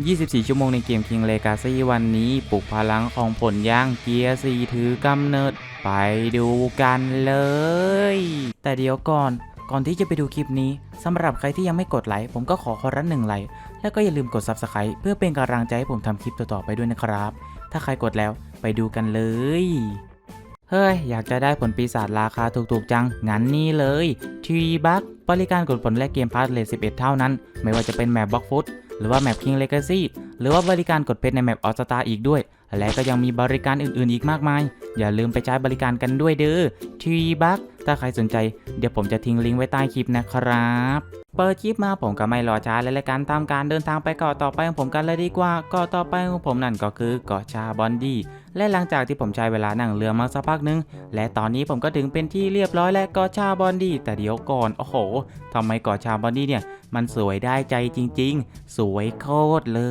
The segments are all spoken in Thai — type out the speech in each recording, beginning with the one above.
24 ชั่วโมงในเกม King Legacy วันนี้ปลุกพลังของผลย่างเกียร์สีถือกำเนิด ไปดูกันเลย แต่เดี๋ยวก่อนก่อนที่จะไปดูคลิปนี้สำหรับใครที่ยังไม่กดไลค์ผมก็ขอขอรัหนึ่งไลค์แล้วก็อย่าลืมกด Subscribe เพื่อเป็นกำลังใจให้ผมทำคลิปต่อๆไปด้วยนะครับ ถ้าใครกดแล้วไปดูกันเลย เฮ้ย อยากจะได้ผลปีศาจราคาถูกๆจัง งั้นนี่เลยทีบักบริการกดผลแลกเกมพาร์ทเลท11 เท่านั้น ไม่ว่าจะเป็นแมปบล็อกฟุต รือว่าแมป King Legacy หรือว่าบริการกดเพชรในแมปออสตาอีกด้วย และก็ยังมีบริการอื่นๆ อีกมากมาย อย่าลืมไปใช้บริการกันด้วยเด้อทีบักถ้าใครสนใจเดี๋ยวผมจะทิ้งลิงก์ไว้ใต้คลิปนะครับ เปิดคลิปมาผมก็ไม่รอช้าและรายการตามการเดินทางไปเกาะต่อไปของผมกันเลยดีกว่าเกาะต่อไปของผมนั่นก็คือเกาะชาบอนดีและหลังจากที่ผมใช้เวลานั่งเรือมาสักพักหนึง และตอนนี้ผมก็ถึงเป็นที่เรียบร้อยและเกาะชาบอนดีแต่เดี๋ยวก่อนโอ้โหทำไมเกาะชาบอนดีเนี่ยมันสวยได้ใจจริง ๆ สวยโคตรเล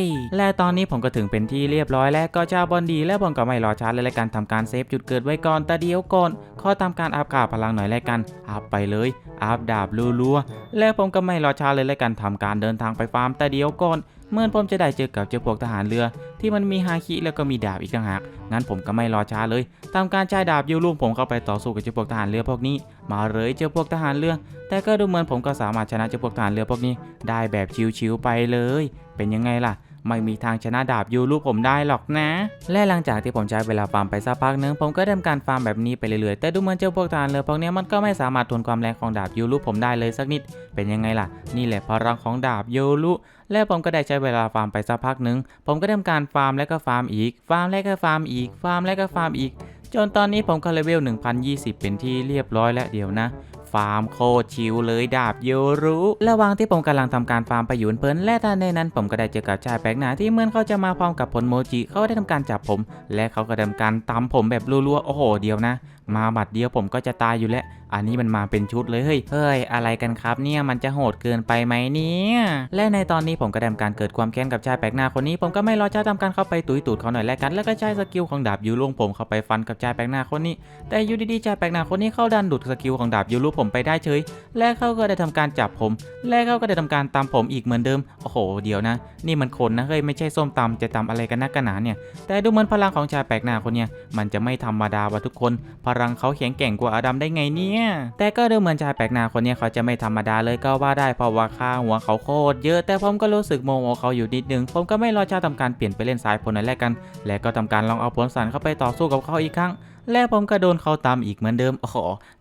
ย และตอนนี้ผมก็ถึงเป็นที่เรียบร้อยและเกาะชาบอนดี และผมก็ไม่รอช้าเลยละกันทำการเซฟจุดเกิดไว้ก่อนแต่เดี๋ยวก่อนข้อทำการอัพกาพลังหน่อยและกันอัพไปเลยอัพดาบรัวๆและผมก็ไม่รอช้าเลยและกันทำการเดินทางไปฟาร์มแต่เดี๋ยวก่อนเมื่อผมจะได้เจอกับเจ้าพวกทหารเรือ ที่มันมีฮาคิแล้วก็มีดาบอีกต่างหาก งั้นผมก็ไม่รอช้าเลยทำการใช้ดาบยูลูกผมเข้าไปต่อสู้กับเจ้าพวกทหารเรือพวกนี้ มาเลยเจ้าพวกทหารเรือ แต่ก็ดูเหมือนผมก็สามารถชนะเจ้าพวกทหารเรือพวกนี้ ได้แบบชิวๆไปเลย เป็นยังไงล่ะ ไม่มีทางชนะดาบยูลูกผมได้หรอกนะ และหลังจากที่ผมใช้เวลาฟาร์มไปสักพักนึงผมก็ทำการฟาร์มแบบนี้ไปเรื่อยๆ แต่ดูเหมือนเจ้าพวกทารเรือพวกนี้มันก็ไม่สามารถทนความแรงของดาบยูลูกผมได้เลยสักนิด เป็นยังไงล่ะ นี่แหละพลังของดาบยูลูและผมก็ได้ใช้เวลาฟาร์มไปสักพักนึง ผมก็ทำการฟาร์มแล้วก็ฟาร์มอีก ฟาร์มแล้วก็ฟาร์มอีก ฟาร์มแล้วก็ฟาร์มอีกจนตอนนี้ผมก็เลเวล1020 เป็นที่เรียบร้อยแล้วเดี๋ยวนะ ฟาร์มโคตรชิวเลยดาบโยรุระหว่างที่ผมกำลังทำการฟาร์มไปยุนเพลินและทันในนั้นผมก็ได้เจอกับชายแปลกหน้าที่เหมื่อนเขาจะมาพร้อมกับผลโมจิเขาได้ทำการจับผม และเขาก็ทำการตำผมแบบรัวๆโอ้โหเดียวนะ มาบัดเดียวผมก็จะตายอยู่แล้ว อันนี้มันมาเป็นชุดเลยเฮ้ย เฮ้ย อะไรกันครับเนี่ย มันจะโหดเกินไปไหมเนี่ย และในตอนนี้ผมก็ได้ทำการเกิดความแค้นกับชายแปลกหน้าคนนี้ ผมก็ไม่รอช้าทำการเข้าไปตุยตูดเขาหน่อยแล้วกัน แล้วก็ใช้สกิลของดาบยูลุงผมเข้าไปฟันกับชายแปลกหน้าคนนี้ แต่อยู่ดีๆชายแปลกหน้าคนนี้เข้าดันดุดสกิลของดาบยูลุผมไปได้เฉย และเขาก็ได้ทำการจับผม และเขาก็ได้ทำการตามผมอีกเหมือนเดิม โอ้โห เดี๋ยวนะ นี่มันคนนะเฮ้ย ไม่ใช่ส้มตำจะตำอะไรกันนักกันหนาเนี่ย แต่ดูเหมือนพลังของชายแปลกหน้าคนเนี้ยมันจะไม่ธรรมดาว่ะทุกคนพรังเขาแข็งแกร่งกว่าอดัมได้ไงเนี่ย แต่ก็ดูเหมือนชายแปลกหน้าคนนี้เขาจะไม่ธรรมดาเลยก็ว่าได้เพราะว่าค่าหัวเขาโคตรเยอะแต่ผมก็รู้สึกโมโหเขาอยู่นิดนึง ผมก็ไม่รอช้าทำการเปลี่ยนไปเล่นสายพลนั่นแหละกัน และก็ทำการลองเอาผลสันเข้าไปต่อสู้กับเขาอีกครั้ง และผมก็โดนเขาตามอีกเหมือนเดิมโอ้โห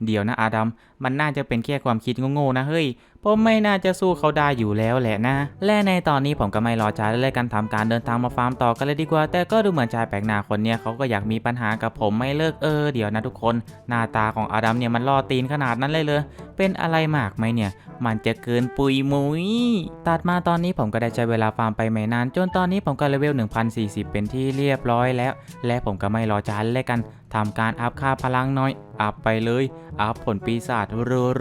เดี๋ยวนะอาดัม มันน่าจะเป็นแค่ความคิดโง่ๆนะเฮ้ย ผมไม่น่าจะสู้เขาได้อยู่แล้วแหละนะ และในตอนนี้ผมก็ไม่รอช้าเลยกันทำการเดินทางมาฟาร์มต่อกันเลยดีกว่า แต่ก็ดูเหมือนชายแปลกหน้าคนเนี้ยเขาก็อยากมีปัญหากับผมไม่เลิกเออเดี๋ยวนะทุกคน หน้าตาของอาดัมเนี่ยมันล่อตีนขนาดนั้นเลยเลย เป็นอะไรมากไหมเนี่ย มันจะเกินปุยมุยตัดมาตอนนี้ผมก็ได้ใช้เวลาฟาร์มไปไม่นาน จนตอนนี้ผมก็เลเวล1040 เป็นที่เรียบร้อยแล้ว และผมก็ไม่รอช้าเลยกัน ทำการอัพค่าพลังน้อย อัพไปเลย อัพผลปีศาจ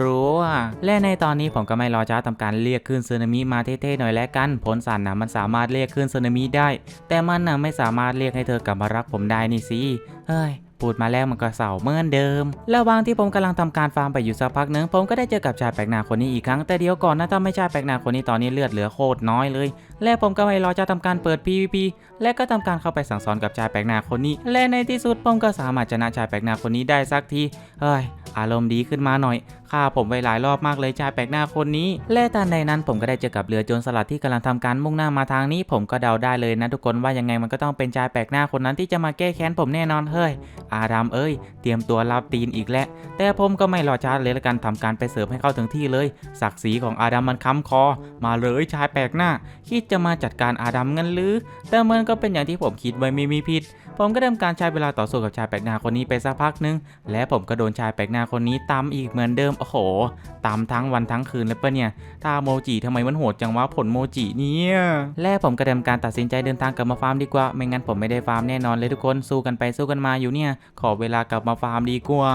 รัวๆและในตอนนี้ผมก็ไม่รอช้าทำการเรียกขึ้นสึนามิมาเท่ๆหน่อยแล้วกัน ผลสันนะมันสามารถเรียกขึ้นสึนามิได้ แต่มันนะไม่สามารถเรียกให้เธอกลับมารักผมได้นี่สิเฮ้ย พูดมาแล้วมันก็เศร้าเหมือนเดิม ระหว่างที่ผมกำลังทำการฟาร์มไปอยู่สักพักหนึ่งผมก็ได้เจอกับชายแปลกหน้าคนนี้อีกครั้งแต่เดี๋ยวก่อนนะถ้าไม่ใช่แปลกหน้าคนนี้ตอนนี้เลือดเหลือโคตรน้อยเลย และผมก็ไม่รอจะทำการเปิด PVP และก็ทำการเข้าไปสั่งสอนกับชายแปลกหน้าคนนี้ และในที่สุดผมก็สามารถชนะชายแปลกหน้าคนนี้ได้สักทีเฮ้ยอารมณ์ดีขึ้นมาหน่อย ฆ่าผมไปหลายรอบมากเลยชายแปลกหน้าคนนี้ และตอนใดนั้นผมก็ได้เจอกับเรือโจรสลัดที่กำลังทำการมุ่งหน้ามาทางนี้ ผมก็เดาได้เลยนะทุกคนว่ายังไงมันก็ต้องเป็นชายแปลกหน้าคนนั้นที่จะมาแก้แค้นผมแน่นอนเฮ้ย อาดัมเอ้ย เตรียมตัวรับตีนอีกแล้วแต่ผมก็ไม่รอช้าเลยละกันทำการไปเสิร์ฟให้เข้าถึงที่เลย ศักดิ์ศรีของอาดัมมันค้ำคอ มาเลยชายแปลกหน้า คิดจะมาจัดการอาดัมงั้นหรือ แต่มันก็เป็นอย่างที่ผมคิดไว้ไม่มีผิด ผมก็เริ่มการใช้เวลาต่อสู้กับชายแปลกหน้าคนนี้ไปสักพักหนึง และผมก็โดนชายแปลกหน้าคนนี้ตามอีกเหมือนเดิม โอ้โห ตามทั้งวันทั้งคืนเลยปะเนี่ยถ้าโมจิทำไมมันโหดจังวะผลโมจิเนี่ยและผมก็เริ่มการตัดสินใจเดินทางกลับมาฟาร์มดีกว่า ไม่งั้นผมไม่ได้ฟาร์มแน่นอนเลยทุกคนสู้กันไปสู้กันมาอยู่เนี่ย ขอเวลากลับมาฟาร์มดีกว่า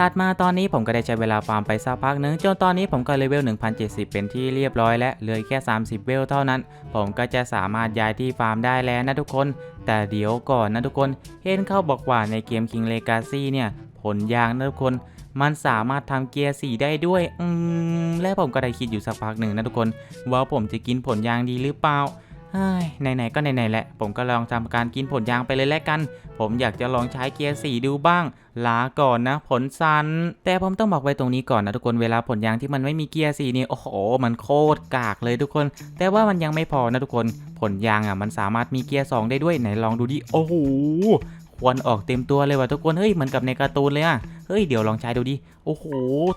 ตัดมาตอนนี้ผมก็ได้ใช้เวลาฟาร์มไปสักพักหนึงจนตอนนี้ผมก็เลเวล1070 เป็นที่เรียบร้อยและเหลือแค่ 30 เวลเท่านั้น ผมก็จะสามารถย้ายที่ฟาร์มได้แล้วนะทุกคน แต่เดี๋ยวก่อนนะทุกคน เห็นเข้าบอกว่าในเกม King Legacy เนี่ยผลยางนะทุกคน มันสามารถทำเกียร์สีได้ด้วยอืมและผมก็ได้คิดอยู่สักพักหนึ่งนะทุกคน ว่าผมจะกินผลยางดีหรือเปล่าไหนๆก็ไหนๆแหละ ผมก็ลองทำการกินผลยางไปเลยแล้วกัน ผมอยากจะลองใช้เกียร์สี่ดูบ้าง ลาก่อนนะ ผลสัน แต่ผมต้องบอกไว้ตรงนี้ก่อนนะทุกคน เวลาผลยางที่มันไม่มีเกียร์สี่นี่ โอ้โห มันโคตรกากเลยทุกคน แต่ว่ามันยังไม่พอนะทุกคน ผลยางอะมันสามารถมีเกียร์สองได้ด้วย ไหนลองดูดิ โอ้โห ควันออกเต็มตัวเลยว่ะทุกคนเฮ้ยเหมือนกับในการ์ตูนเลยอะเฮ้ยเดี๋ยวลองใช้ดูดิโอ้โห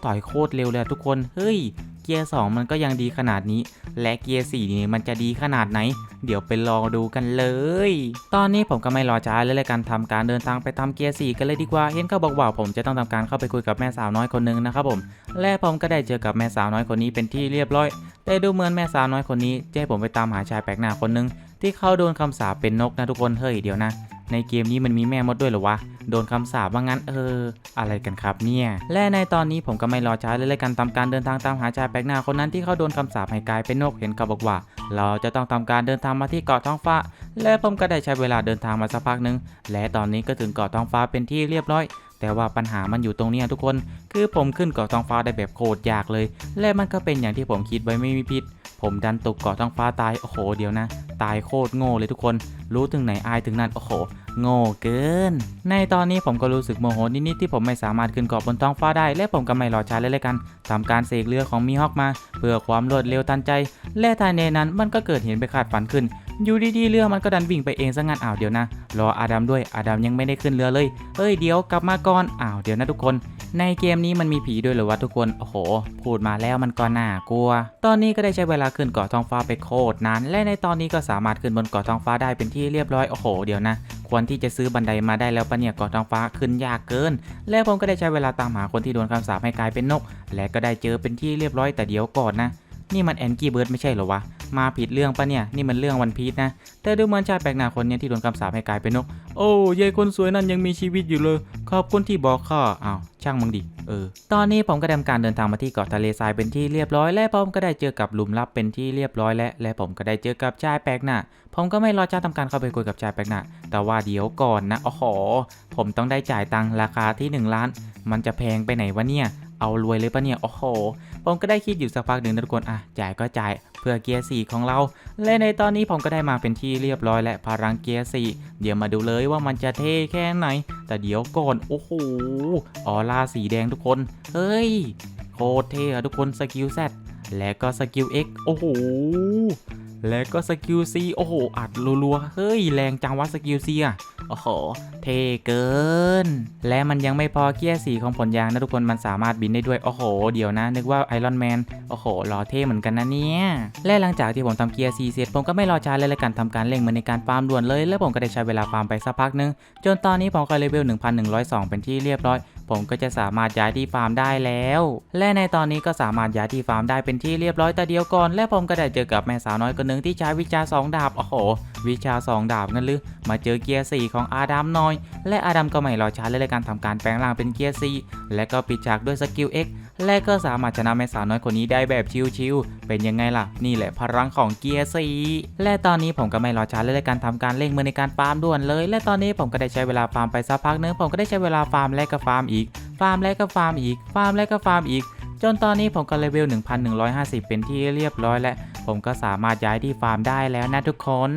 ต่อยโคตรเร็วเลยทุกคนเฮ้ยเกียร์สองมันก็ยังดีขนาดนี้ และเกียร์สี่นี่มันจะดีขนาดไหน เดี๋ยวไปลองดูกันเลย ตอนนี้ผมก็ไม่รอช้าเลยเลยกันทำการเดินทางไปทำเกียร์สี่กันเลยดีกว่า เห็นเขาบอกว่าผมจะต้องทำการเข้าไปคุยกับแม่สาวน้อยคนหนึงนะครับผม และผมก็ได้เจอกับแม่สาวน้อยคนนี้เป็นที่เรียบร้อย แต่ดูเหมือนแม่สาวน้อยคนนี้จะให้ผมไปตามหาชายแปลกหน้าคนหนึงที่เขาโดนคำสาปเป็นนกนะทุกคน เฮ้ยเดี๋ยวนะ ในเกมนี้มันมีแม่มดด้วยเหรอวะ โดนคำสาปว่างั้นเออ อะไรกันครับเนี่ย และในตอนนี้ผมก็ไม่รอช้าเลยเลยกันทำการเดินทางตามหาชายแปลกหน้าคนนั้นที่เขาโดนคำสาปให้กลายเป็นนกเห็นเขาบอกว่า เราจะต้องทำการเดินทางมาที่เกาะท้องฟ้า และผมก็ได้ใช้เวลาเดินทางมาสักพักหนึ่งและตอนนี้ก็ถึงเกาะท้องฟ้าเป็นที่เรียบร้อยแต่ว่าปัญหามันอยู่ตรงนี้ทุกคน คือผมขึ้นเกาะท้องฟ้าได้แบบโคตรยากเลย และมันก็เป็นอย่างที่ผมคิดไว้ไม่มีผิดผมดันตกเกาะท้องฟ้าตาย โอ้โห เดี๋ยวนะ ตายโคตรโง่เลยทุกคน รู้ถึงไหนอายถึงนั่นโอ้โหโง่เกิน ในตอนนี้ผมก็รู้สึกโมโหนิดๆที่ผมไม่สามารถขึ้นเกาะบนท้องฟ้าได้ และผมก็ไม่รอช้าเลยเลยกันทำการเสกเรือของมีฮอกมา เพื่อความรวดเร็วทันใจ และทันในนั้นมันก็เกิดเห็นไปคาดฝันขึ้น อยู่ดีๆเรือมันก็ดันวิ่งไปเองซะงั้นอ้าวเดี๋ยวนะ รออาดัมด้วยอาดัมยังไม่ได้ขึ้นเรือเลยเอ้ยเดี๋ยวกลับมาก่อนอ้าวเดี๋ยวนะทุกคน ในเกมนี้มันมีผีด้วยเหรือวะทุกคนโอ้โห พูดมาแล้วมันก็น่ากลัว ตอนนี้ก็ได้ใช้เวลาขึ้นเกาะท้องฟ้าไปโคตรนานและในตอนนี้ก็สามารถขึ้นบนเกาะท้องฟ้าได้เป็นที่เรียบร้อย โอ้โห เดี๋ยวนะ ควรที่จะซื้อบันไดมาได้แล้วปะเนี่ยเกาะท้องฟ้าขึ้นยากเกิน แล้วผมก็ได้ใช้เวลาตามหาคนที่โดนคำสาปให้กลายเป็นนก และก็ได้เจอเป็นที่เรียบร้อยแต่เดี๋ยวก่อนนะ นี่มันแอนกี้เบิร์ดไม่ใช่เหรอวะ มาผิดเรื่องปะเนี่ย นี่มันเรื่องวันพีชนะ แต่ดูเหมือนชายแปลกหน้าคนนี้ที่โดนคำสาปให้กลายเป็นนก โอ้ยายคนสวยนั่นยังมีชีวิตอยู่เลย ขอบคุณที่บอกข้าอ้าวช่างมึงดิ เออ ตอนนี้ผมก็ได้ทำการเดินทางมาที่เกาะทะเลทรายเป็นที่เรียบร้อย และผมก็ได้เจอกับหลุมลับเป็นที่เรียบร้อยและ และผมก็ได้เจอกับชายแปลกหน้า ผมก็ไม่รอช้าทำการเข้าไปคุยกับชายแปลกหน้า แต่ว่าเดี๋ยวก่อนนะโอ้โหผมต้องได้จ่ายตังค์ราคาที่ 1 ล้าน มันจะแพงไปไหนวะเนี่ย เอารวยเลยปะเนี่ย โอ้โห ผมก็ได้คิดอยู่สักพักหนึ่งนะทุกคนอะจ่ายก็จ่ายเพื่อเกียร์สี่ของเรา และในตอนนี้ผมก็ได้มาเป็นที่เรียบร้อยและพลังเกียร์สี่เดี๋ยวมาดูเลยว่ามันจะเท่แค่ไหน แต่เดี๋ยวก่อนโอ้โหออร่าสีแดงทุกคน เฮ้ย โคตรเท่อะทุกคนสกิล Z และก็สกิล X โอ้โห และก็สกิล C โอ้โห อัดรัวๆ เฮ้ย แรงจังวะสกิล C อะ โอ้โห เท่เกิน และมันยังไม่พอเกียร์สีของผลยางนะทุกคนมันสามารถบินได้ด้วย โอ้โห เดี๋ยวนะ นึกว่าไอรอนแมน โอ้โหหล่อเท่เหมือนกันนะเนี่ย และหลังจากที่ผมทำเกียร์สีเสร็จผมก็ไม่รอช้าเลยละกันทำการเล่งมันในการฟาร์มด่วนเลย แล้วผมก็ได้ใช้เวลาฟาร์มไปสักพักหนึง จนตอนนี้ผมก็เลเวล1102 เป็นที่เรียบร้อย ผมก็จะสามารถย้ายที่ฟาร์มได้แล้ว และในตอนนี้ก็สามารถย้ายที่ฟาร์มได้เป็นที่เรียบร้อยแต่เดียวก่อน และผมก็ได้เจอกับแม่สาวน้อยคนหนึ่งที่ใช้วิชาสองดาบ โอ้โห วิชาสองดาบนั่นหรือ มาเจอเกียร์สี่ของอาดัมน้อย และอาดัมก็ไม่รอช้าเลยในการทำการแปลงร่างเป็นเกียร์สี่และก็ปิดฉากด้วยสกิล X และก็สามารถชนะแม่สาวน้อยคนนี้ได้แบบชิวๆเป็นยังไงล่ะ นี่แหละพลังของเกียร์สีและตอนนี้ผมก็ไม่รอช้าเลยในการทำการเร่งมือในการฟาร์มด่วนเลย และตอนนี้ผมก็ได้ใช้เวลาฟาร์มไปสักพักนึงผมก็ได้ใช้เวลาฟาร์มและก็ฟาร์มอีก ฟาร์มและก็ฟาร์มอีก ฟาร์มและก็ฟาร์มอีกจนตอนนี้ผมก็เลเวล 1150 เป็นที่เรียบร้อยแล้ว ผมก็สามารถย้ายที่ฟาร์มได้แล้วนะทุกคน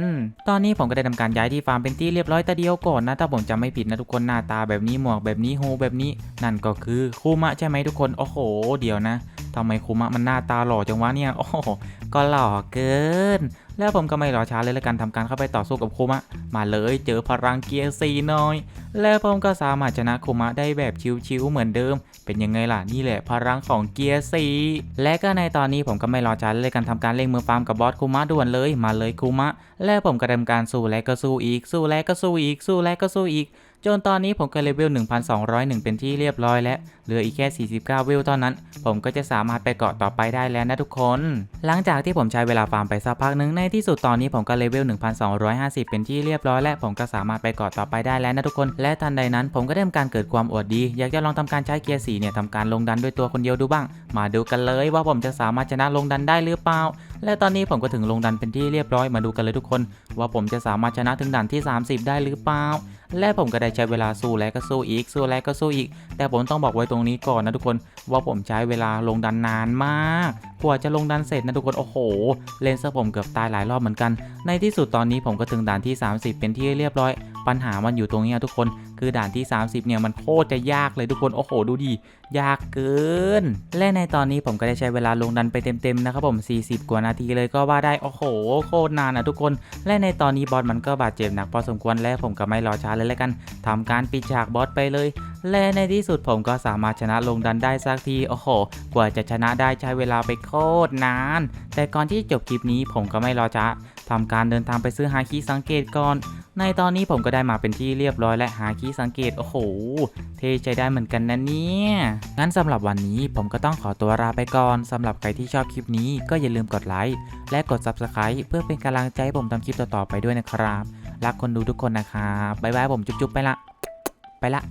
ตอนนี้ผมก็ได้ทำการย้ายที่ฟาร์มเป็นที่เรียบร้อยแต่เดียวก่อนนะถ้าผมจำไม่ผิดนะทุกคนหน้าตาแบบนี้หมวกแบบนี้โฮแบบนี้ นั่นก็คือคูมะใช่ไหมทุกคนโอ้โห เดี๋ยวนะ ทำไมคูมะมันหน้าตาหล่อจังวะเนี่ย โอ้โหก็หล่อเกิน แล้วผมก็ไม่รอช้าเลยละกันทำการเข้าไปต่อสู้กับคูมะ มาเลยเจอพลังเกียร์ซีน่อย แล้วผมก็สามารถชนะคูมะได้แบบชิวๆเหมือนเดิม เป็นยังไงล่ะนี่แหละพลังของเกียร์ซีและก็ในตอนนี้ผมก็ไม่รอช้าเลยกันทำการเร่งมือฟาร์มกับบอสคูมะด่วนเลย มาเลยคูมะ แล้วผมก็ทำการสู้และก็สู้อีก สู้และก็สู้อีก สู้และก็สู้อีก จนตอนนี้ผมก็เลเวล 1201 เป็นที่เรียบร้อยแล้ว เหลืออีกแค่ 49เวลเท่านั้น ผมก็จะสามารถไปเกาะต่อไปได้แล้วนะทุกคน หลังจากที่ผมใช้เวลาฟาร์มไปสักพักหนึ่งในที่สุดตอนนี้ผมก็เลเวล 1250 เป็นที่เรียบร้อยและผมก็สามารถไปเกาะต่อไปได้แล้วนะทุกคน และทันใดนั้น ผมก็ได้ทำการเกิดความอวดดี อยากจะลองทำการใช้เกียร์สีเนี่ยทำการลงดันด้วยตัวคนเดียวดูบ้าง มาดูกันเลยว่าผมจะสามารถชนะลงดันได้หรือเปล่า และตอนนี้ผมก็ถึงลงดันเป็นที่เรียบร้อยมาดูกันเลยทุกคน ว่าผมจะสามารถชนะถึงด่านที่ 30 ได้หรือเปล่า และผมก็ได้ใช้เวลาสู้และก็สู้อีก สู้และก็สู้อีก แต่ผมต้องบอกไว้ตรงนี้ก่อนนะทุกคน ว่าผมใช้เวลาลงดันนานมากกว่าจะลงดันเสร็จนะทุกคน โอ้โห เล่นซะผมเกือบตายหลายรอบเหมือนกัน ในที่สุดตอนนี้ผมก็ถึงด่านที่ 30 เป็นที่เรียบร้อย ปัญหามันอยู่ตรงนี้ทุกคน คือด่านที่ 30 เนี่ยมันโคตรจะยากเลยทุกคน โอ้โห ดูดิ ยากเกิน และในตอนนี้ผมก็ได้ใช้เวลาลงดันไปเต็มๆนะครับผม 40 กว่านาทีเลยก็ว่าได้ โอ้โห โคตรนานอะทุกคน และในตอนนี้บอสมันก็บาดเจ็บหนักพอสมควร และผมก็ไม่รอช้าเลยแล้วกันทำการปิดฉากบอสไปเลย และในที่สุดผมก็สามารถชนะลงดันได้สักที โอ้โห กว่าจะชนะได้ใช้เวลาไปโคตรนาน แต่ก่อนที่จบคลิปนี้ผมก็ไม่รอช้าทำการเดินทางไปซื้อหาคีสังเกตก่อน ในตอนนี้ผมก็ได้มาเป็นที่เรียบร้อยและหาคีสังเกต โอ้โห เทใช้ได้เหมือนกันนะเนี่ย งั้นสำหรับวันนี้ผมก็ต้องขอตัวลาไปก่อนสำหรับใครที่ชอบคลิปนี้ก็อย่าลืมกดไลค์และกด Subscribe เพื่อเป็นกำลังใจให้ผมทำคลิปต่อๆไปด้วยนะครับ รักคนดูทุกคนนะครับบ๊ายบายผมจุ๊บๆไปละ ไปละ